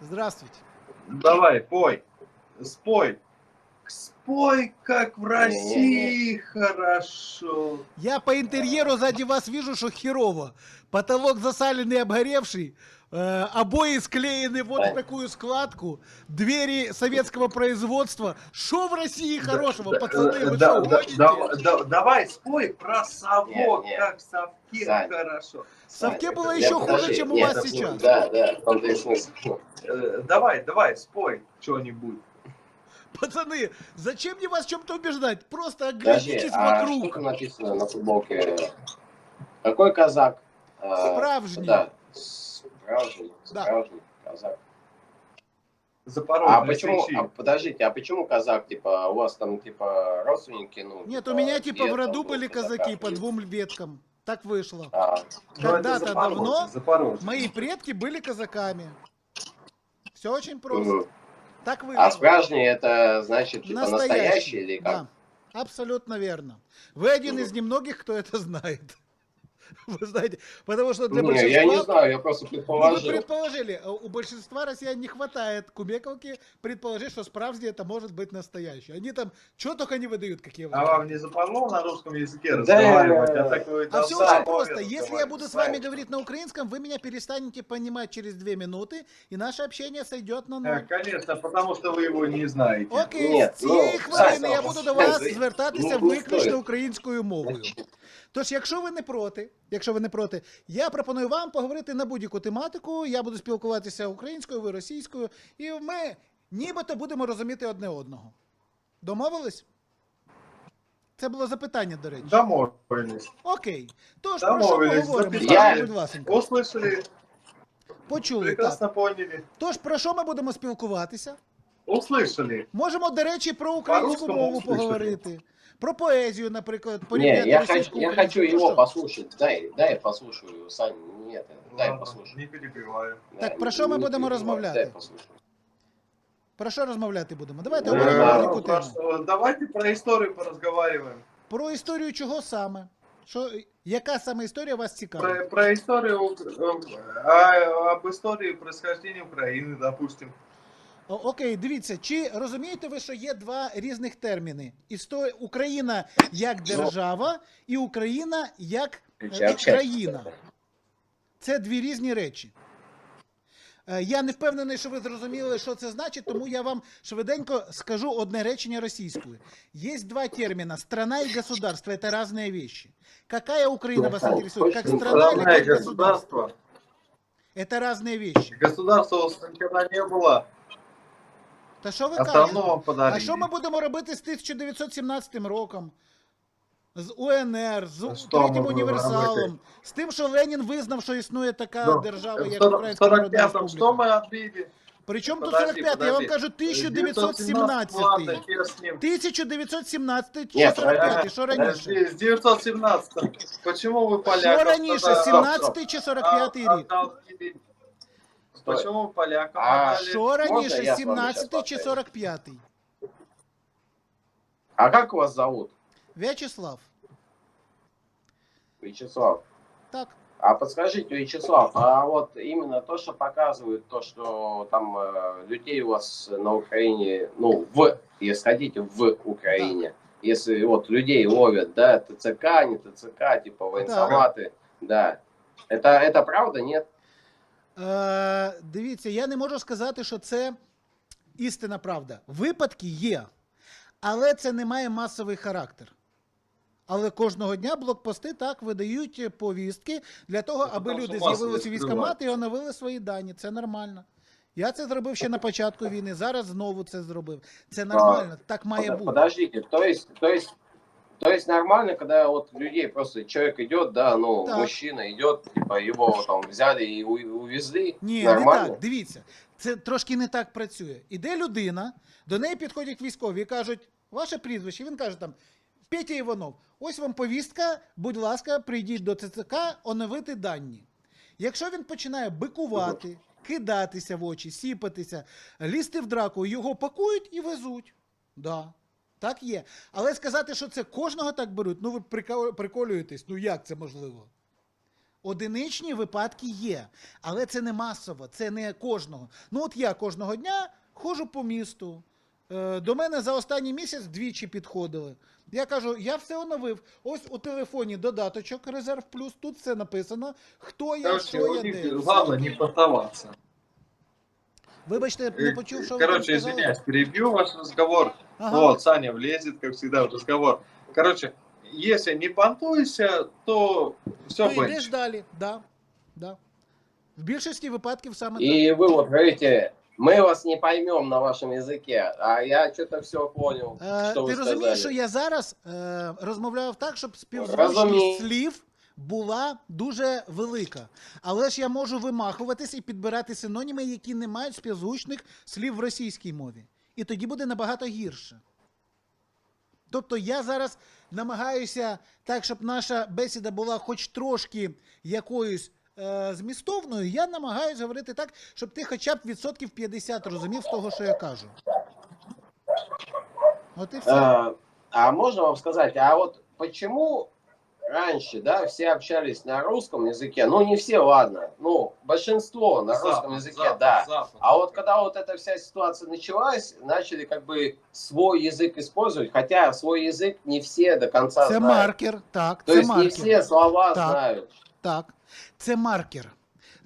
Здравствуйте. Давай, пой. Спой. Спой, как в России хорошо. Я по интерьеру сзади вас вижу, что херово. Потолок засаленный, обгоревший. э, обои склеены вот в такую складку. Двери советского производства. Что в России хорошего, Да, пацаны? Вы да, что, да, да, да, давай, спой про совок, Не, не. как в совке Сань. хорошо. В совке было Нет, еще хуже, чем у нет, вас это- сейчас. Да, да, смысл. Э, давай, давай, спой что-нибудь. Пацаны, зачем мне вас в чем-то убеждать? Просто Подожди, оглянитесь а что вокруг. там написано на футболке? Какой казак? А, Справжний. Да, справжний, Да. справжний казак. Запорожье. А почему, а, подождите, а почему казак, типа, у вас там, типа, родственники, ну... Нет, у меня типа дед в роду там был были казаки по двум веткам. Так вышло. А, Когда-то давно Запорожье. Мои предки были казаками. Все очень просто. мгм. Так а вышло. справжний это, значит, типа, настоящий, или как? Да, абсолютно верно. Вы один из немногих, кто это знает. Вы знаете, потому что для Не, большинства... я не знаю, я просто Ну, вы предположил. предположили, а у большинства россиян не хватает кубековки предположить, что справжний это может быть настоящий. Они там, что только не выдают, какие А вам не западло на русском языке Да, разговаривать? да, а так вы А там все сами очень просто. разговариваете. Если я буду с вами Сами. говорить на украинском, вы меня перестанете понимать через две минуты, и наше общение сойдет на Э, ноль. Конечно, потому что вы его не знаете. Окей, Ні, з цієї ну, хвилини Сань, я буду до вас ви- звертатися ну, ну, виключно стоїть. українською мовою. Тож, якщо ви не проти, якщо ви не проти, я пропоную вам поговорити на будь-яку тематику. Я буду спілкуватися українською, ви російською, і ми нібито будемо розуміти одне одного. Домовились? Це було запитання, до речі. Домовились. Окей. Тож про що Домовились, поговоримо? запитання. Скажіть, Я- будь ласка. Услышали, Почули, так. прекрасно поняли. Тож про що ми будемо спілкуватися? Услышали. Можемо, до речі, про українську По-русскому мову услышали. поговорити. Про поезію, наприклад, Не, порівняти я російську хочу, я українську. хочу Ну, его що? послушать. Дай, дай я послушаю, Сань, нет, дай Ладно, послушаю. Не перебиваю. Так, Да, про що ми не будемо перебивай, розмовляти? Дай послушаю. Про що розмовляти будемо? Давайте Е, оберемо Э, будь-яку про тему. что? Давайте про историю поразговариваем. Про історію чого саме? Що, яка саме історія вас цікавить? Про, про историю, э, а, об истории происхождения Украины, допустим. О, Окей, дивіться, чи розумієте ви, що є два різних терміни? Істо... Україна як держава і Україна як е, Чи общаться? країна. Це дві різні речі. Е, Я не впевнений, що ви зрозуміли, що це значить, тому я вам швиденько скажу одне речення російською. Є два терміна «страна» и «государство». Это разные вещи. Какая Украина вас интересует? Как страна или Страна и как государство? государство. Это разные вещи. Государства у нас никогда не было. Та що ви кажете? вам подарили. А що ми будемо робити з 1917 роком? З УНР, з що ми третім універсалом, з тим, що Ленін визнав, що існує така Ну, держава, як 40 Українська Народна 45-м что Республіка. мы отбили? Причому тут Подожди, 45 я вам кажу 1917. Ладно, хер с ним. 1917 чи 45, що раніше? Подожди, С 917 Почему вы поляков Що раніше, 17 чи 45 а- рік? Почему полякам А отдали? Можна раніше, я з вами щас 17 чи повторю? 45? А как вас зовут? В'ячеслав. Вячеслав. Так. А подскажите, Вячеслав, а вот именно то, что показывают, то, что там э, людей у вас на Украине, ну, в, если хотите, в Украине, если вот людей ловят, да, ТЦК, не ТЦК, типа военкоматы, да. Это, это правда, нет? Е, дивіться, я не можу сказати, що це істинна правда. Випадки є, але це не має масовий характер. Але кожного дня блокпости так видають повістки для того, Ну, аби там люди з'явилися у відкривають. і оновили свої дані. Це нормально. Я це зробив ще на початку війни, зараз знову це зробив. Це нормально, так має бути. Подождите, то есть, то есть, то есть нормально, когда вот людей просто человек идет, да, ну, Так. мужчина идет, типа его там взяли и у- увезли, Ні, не так. Дивіться, це трошки не так працює. Іде людина, до неї підходять військові і кажуть, ваше прізвище. Він каже там Петя Іванов, ось вам повістка, будь ласка, прийдіть до ЦЦК, оновити дані. Якщо він починає бикувати, кидатися в очі, сіпатися, лізти в драку, його пакують і везуть. Да. Так є. Але сказати, що це кожного так беруть, ну ви приколюєтесь, ну як це можливо? Одиничні випадки є, але це не масово, це не кожного. Ну от я кожного дня ходжу по місту. Е, До мене за останній місяць двічі підходили. Я кажу, я все оновив. Ось у телефоні додаточок Резерв Плюс. Тут все написано. Хто я, Короче, що я, де. главное не поддаваться. Вибачте, не почув, що ви там Короче, сказали. извиняюсь, перебью ваш разговор. Ага. Вот, Саня влезет, как всегда, в разговор. Короче, если не понтуйся, то все Ти будет. йдеш далі, да, да. В більшості випадків саме так. И вы вот говорите, мы вас не поймем на вашем языке, а я что-то все понял, Е, что ти вы розумієш, сказали. що я зараз е, розмовляв так, щоб співзвучність Розумію. слів була дуже велика. Але ж я можу вимахуватись і підбирати синоніми, які не мають співзвучних слів в російській мові. І тоді буде набагато гірше. Тобто я зараз намагаюся так, щоб наша бесіда була хоч трошки якоюсь е, змістовною, я намагаюся говорити так, щоб ти хоча б відсотків 50 розумів з того, що я кажу. От і все. А, а можно вам сказать, а вот почему раньше, да, все общались на русском языке, ну не все, ладно, ну большинство на Запад, русском языке, Запад, да. Запад. А вот когда вот эта вся ситуация началась, начали как бы свой язык использовать, хотя свой язык не все до конца Це знают. маркер, так, То есть не маркер. все слова Так. знают. Так, це маркер.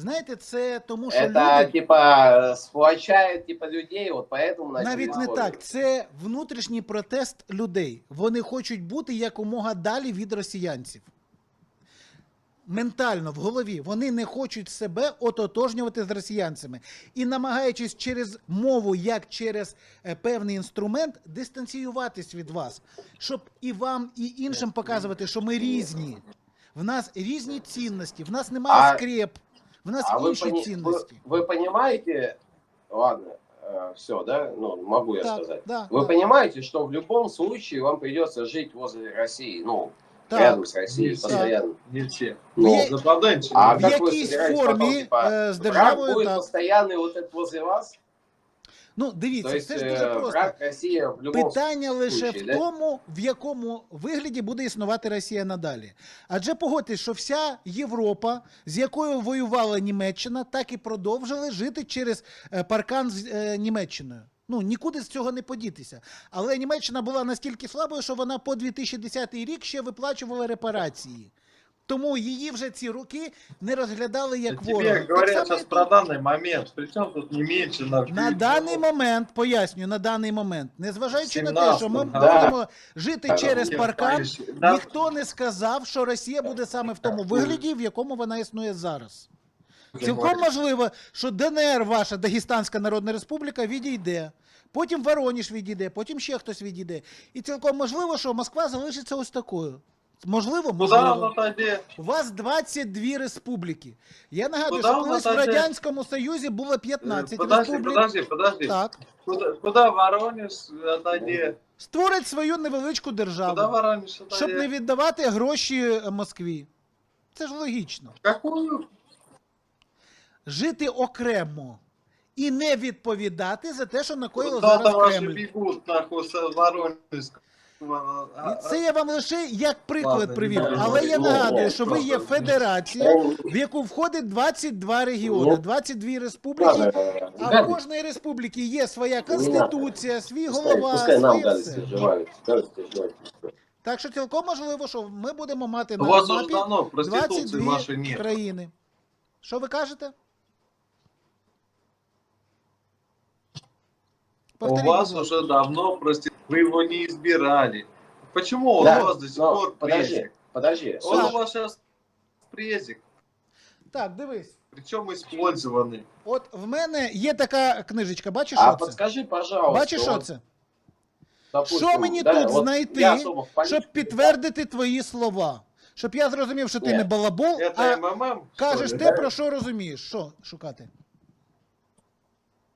Знаєте, це тому, що Это люди... типа сплочает типа людей, вот поэтому Навіть не так, це внутрішній протест людей. Вони хочуть бути якомога далі від росіянців. Ментально в голові вони не хочуть себе ототожнювати з росіянцями і намагаючись через мову, як через е, певний інструмент, дистанціюватись від вас, щоб і вам, і іншим показувати, що ми різні. В нас різні цінності, в нас немає скреп, в нас А вы, інші пони- вы, цінності. вы понимаете, ладно, все, да, ну могу я Так, сказать. да, Вы так, понимаете, что в любом случае вам придется жить возле России, ну, так. рядом с Россией Так. постоянно. Не все. Ну, Є- Западенчики. А в как вы якійсь собираетесь формі потом, типа, е, з враг державою будет так. постоянный вот этот возле вас? Ну, дивіться, есть це ж дуже э, просто. Россия в Питання лише случае, в да? тому, в якому вигляді буде існувати Росія надалі. Адже погодьтесь, що вся Європа, з якою воювала Німеччина, так і продовжили жити через е, паркан з е, Німеччиною. Ну, нікуди з цього не подітися. Але Німеччина була настільки слабою, що вона по 2010 рік ще виплачувала репарації. Тому її вже ці роки не розглядали як Тебе ворога. Так говорят само і про данный момент. Причем тут не меньше на На даний момент, пояснюю, на даний момент, незважаючи на те, що ми да. будемо жити через паркан, ніхто не сказав, що Росія буде саме в тому вигляді, в якому вона існує зараз. Цілком можливо, що ДНР, ваша Дагестанська Народна Республіка, відійде. Потім Вороніж відійде, потім ще хтось відійде. І цілком можливо, що Москва залишиться ось такою. Можливо, можливо. У вас 22 республіки. Я нагадую, Куда що колись в? Радянському Союзі було 15 Э, Подожди, республік. подожди, подожди. Так. Куда, куда Воронеж отойди? Створить свою невеличку державу, Куда Воронеж щоб не віддавати гроші е, Москві. Це ж логічно. Какую? Жити окремо і не відповідати за те, що накоїло Куда зараз Кремль. бегут, нахуй, с Воронежского? А, І Це я вам лише як приклад привів. Але я нагадую, що ви є федерація, в яку входить 22 регіони, Ну, 22 республіки. А в кожної республіки є своя конституція, свій голова, своє все. Так що цілком можливо, що ми будемо мати на мапі 22 країни. Що ви кажете? У вас уже давно проституции. Вы его не избирали. Почему он Да, у вас до сих но пор подожди, презик? подожди. Он Саш. у вас сейчас презик. Так, дивись. Причем использованный. От в мене є така книжечка, бачиш, А що це? подскажи, пожалуйста. Бачиш, що вот, це? допустим, Що мені да, тут вот знайти, я особо в политике Щоб підтвердити твої слова. Щоб я зрозумів, що ти Ні. не балабол, Это а МММ? что кажеш ли? те, про що розумієш. Що шукати?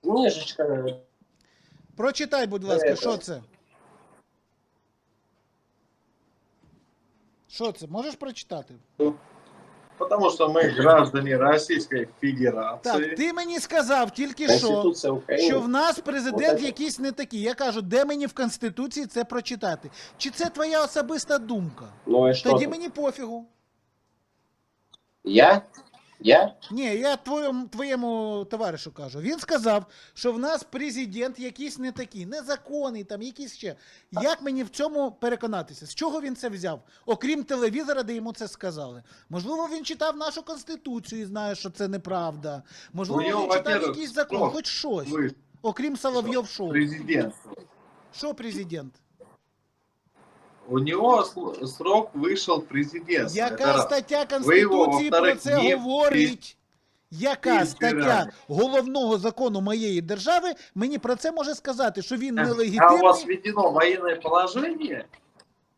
Книжечка. Прочитай, будь ласка, Це- що це? Що це? Можеш прочитати? Потому що ми граждані Російської Федерації. Так, ти мені сказав тільки що, що в нас президент Отак. якийсь не такий. Я кажу, де мені в Конституції це прочитати? Чи це твоя особиста думка? Ну і що? Тоді тут? мені пофігу. Я? Я? Ні, я твоєму, твоєму товаришу кажу. Він сказав, що в нас президент якийсь не такий, незаконний, там якийсь ще. Як мені в цьому переконатися? З чого він це взяв? Окрім телевізора, де йому це сказали. Можливо, він читав нашу конституцію і знає, що це неправда. Можливо, У нього, він читав якийсь закон, хоч щось. Окрім Соловйов шоу. президент. Що президент? У него срок вышел президент. Яка стаття Конституції про це говорить? Яка стаття головного закону моєї держави мені про це може сказати, що він А у вас нелегітимний? введено военное положение?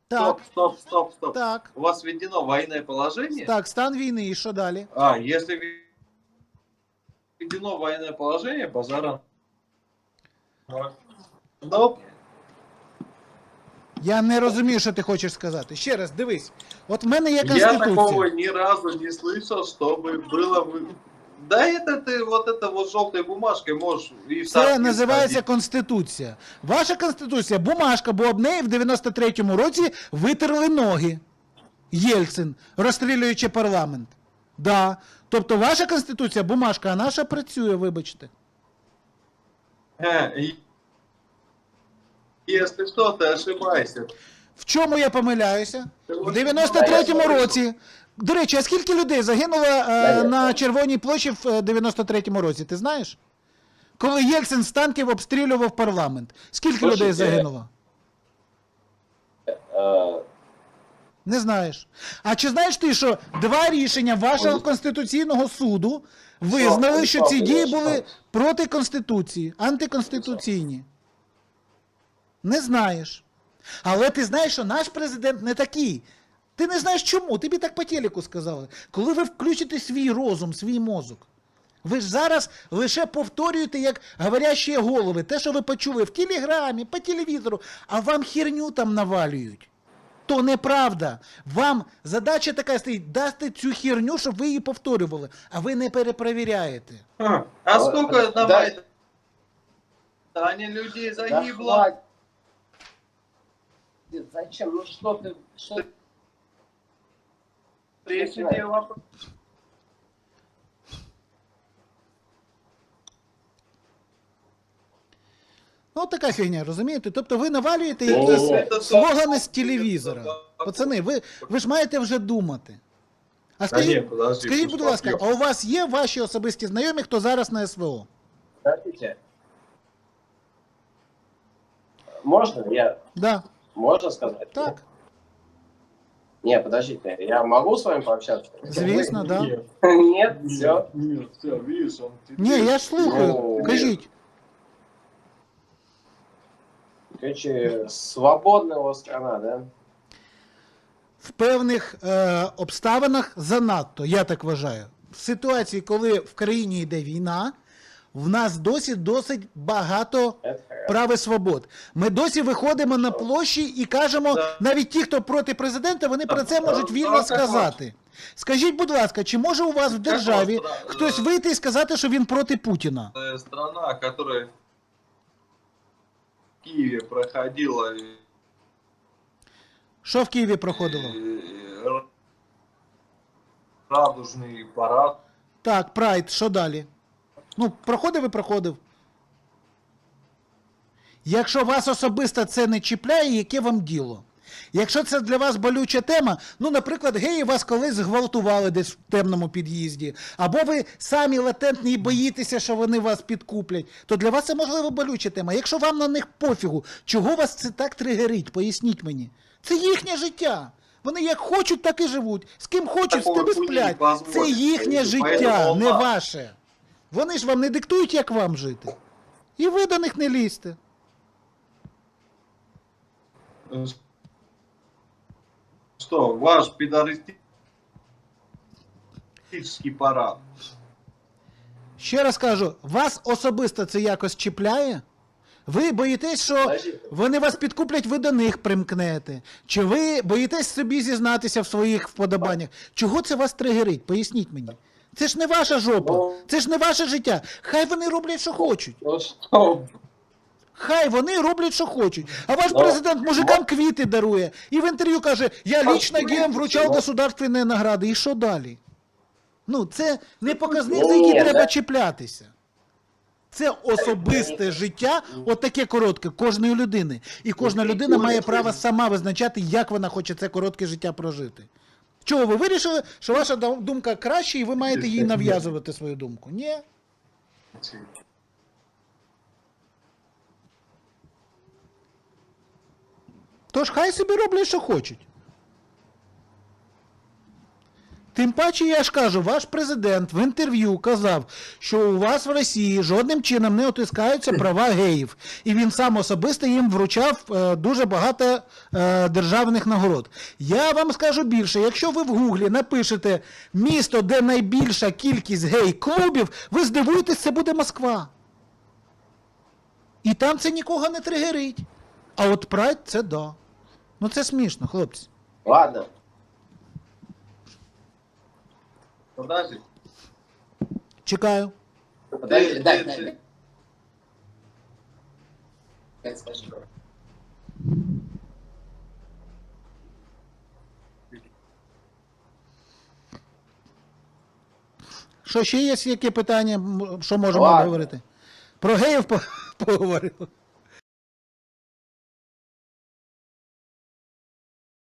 Так, Стоп, стоп, стоп, стоп. так, У вас введено военное положение? так, стан війни і що далі? А, если введено военное положение, базара. Ну, Я не розумію, що ти хочеш сказати. Ще раз, дивись. От в мене є я такого конституція. ни разу не слышал, чтобы было... вы- Да это ты вот это вот желтой бумажкой можешь и в Це Санкт називається сходить. конституція. Ваша конституція бумажка, бо об неї в 93-му році витерли ноги. Єльцин, розстрілюючи парламент. Да. Тобто ваша конституція бумажка, а наша працює, вибачте. Э, и- Если что, ты ошибаешься. В чому я помиляюся? В 93-му році. До речі, а скільки людей загинуло е, на. Червоній площі в е, 93-му році? Ти знаєш? Коли Єльцин з танків обстрілював парламент. Скільки Слушайте, людей загинуло? Э, Не знаєш. А чи знаєш ти, що два рішення вашого конституційного суду визнали, що ці дії були проти конституції, антиконституційні? Не знаєш. Але ти знаєш, що наш президент не такий. Ти не знаєш чому. Тобі так по телеку сказали. Коли ви включите свій розум, свій мозок. Ви ж зараз лише повторюєте, як говорящі голови, те, що ви почули в телеграмі, по телевізору, а вам херню там навалюють. То неправда. Вам задача така стоїть дасти цю херню, щоб ви її повторювали, а ви не перепровіряєте. А, а сколько на да. Майдане людей да загибло? хватит. Зачем? Ну что ты... Что ты Третий тебе вопрос. Ну, така фігня, розумієте? Тобто ви навалюєте О, якісь это слогани з да, телевізора. да. Пацани, ви, ви ж маєте вже думати. А Та скажіть, ні, подожди, скажіть, ти будь що, ласка, йо. а у вас є ваші особисті знайомі, хто зараз на СВО? Подождите. Можно? Я... Да, Можно сказать? так. Не, подождите, я могу с вами пообщаться? Звісно, да. Нет, Нет, все. нет, нет, все, видишь, он Ні, я ж слухаю. Ну, Кажіть. Короче, свободная у вас страна, да? в певних е, обставинах занадто, я так вважаю. В ситуації, коли в країні йде війна, в нас досі досить багато прав і свобод. Ми досі виходимо на площі і кажемо, Да. навіть ті, хто проти президента, вони про це Да, можуть да, вільно так, сказати. Скажіть, будь ласка, чи може у вас в державі Как вот, хтось э, вийти і сказати, що він проти Путіна? э, страна, которая в Киеве проходила э, Що в Києві проходило? э, радужный парад. Так, прайд, що далі? Ну, проходив і проходив. Якщо вас особисто це не чіпляє, яке вам діло? Якщо це для вас болюча тема, ну, наприклад, геї вас колись зґвалтували десь в темному під'їзді, або ви самі латентні і боїтеся, що вони вас підкуплять, то для вас це можливо болюча тема. Якщо вам на них пофігу, чого вас це так тригерить? Поясніть мені. Це їхнє життя. Вони як хочуть, так і живуть. З ким хочуть, з тим і сплять. Це їхнє життя, не ваше. Вони ж вам не диктують, як вам жити. І ви до них не лізьте. Что, ваш педористический парад? Ще раз кажу, вас особисто це якось чіпляє? Ви боїтесь, що вони вас підкуплять, ви до них примкнете. Чи ви боїтесь собі зізнатися в своїх вподобаннях? Чого це вас тригерить? Поясніть мені. Це ж не ваша жопа, Ну. це ж не ваше життя. Хай вони роблять, що хочуть. Ну? Хай вони роблять, що хочуть. А ваш Ну, президент мужикам квіти дарує. І в інтерв'ю каже: я А, лично геям вручав ну. государственні награди. І що далі? Ну, це не показник, Ну, за який треба чіплятися. Це особисте життя, от таке коротке, кожної людини. І кожна людина має право сама визначати, як вона хоче це коротке життя прожити. Чого ви вирішили, що ваша думка краще, і ви маєте їй нав'язувати свою думку? Ні. Тож хай собі роблять, що хочуть. Тим паче, я ж кажу, ваш президент в інтерв'ю казав, що у вас в Росії жодним чином не отискаються права геїв. І він сам особисто їм вручав е, дуже багато е, державних нагород. Я вам скажу більше, якщо ви в Гуглі напишете місто, де найбільша кількість гей-клубів, ви здивуєтесь, це буде Москва. І там це нікого не тригерить. А от прайд це да. Ну це смішно, хлопці. Ладно. Подожди. Чекаю. Подожди, Ты- дай, ты- дай, ты- дай. Дай скажу. Що ще є які питання, м, що можемо Ладно. говорити? Про геїв по- поговорили.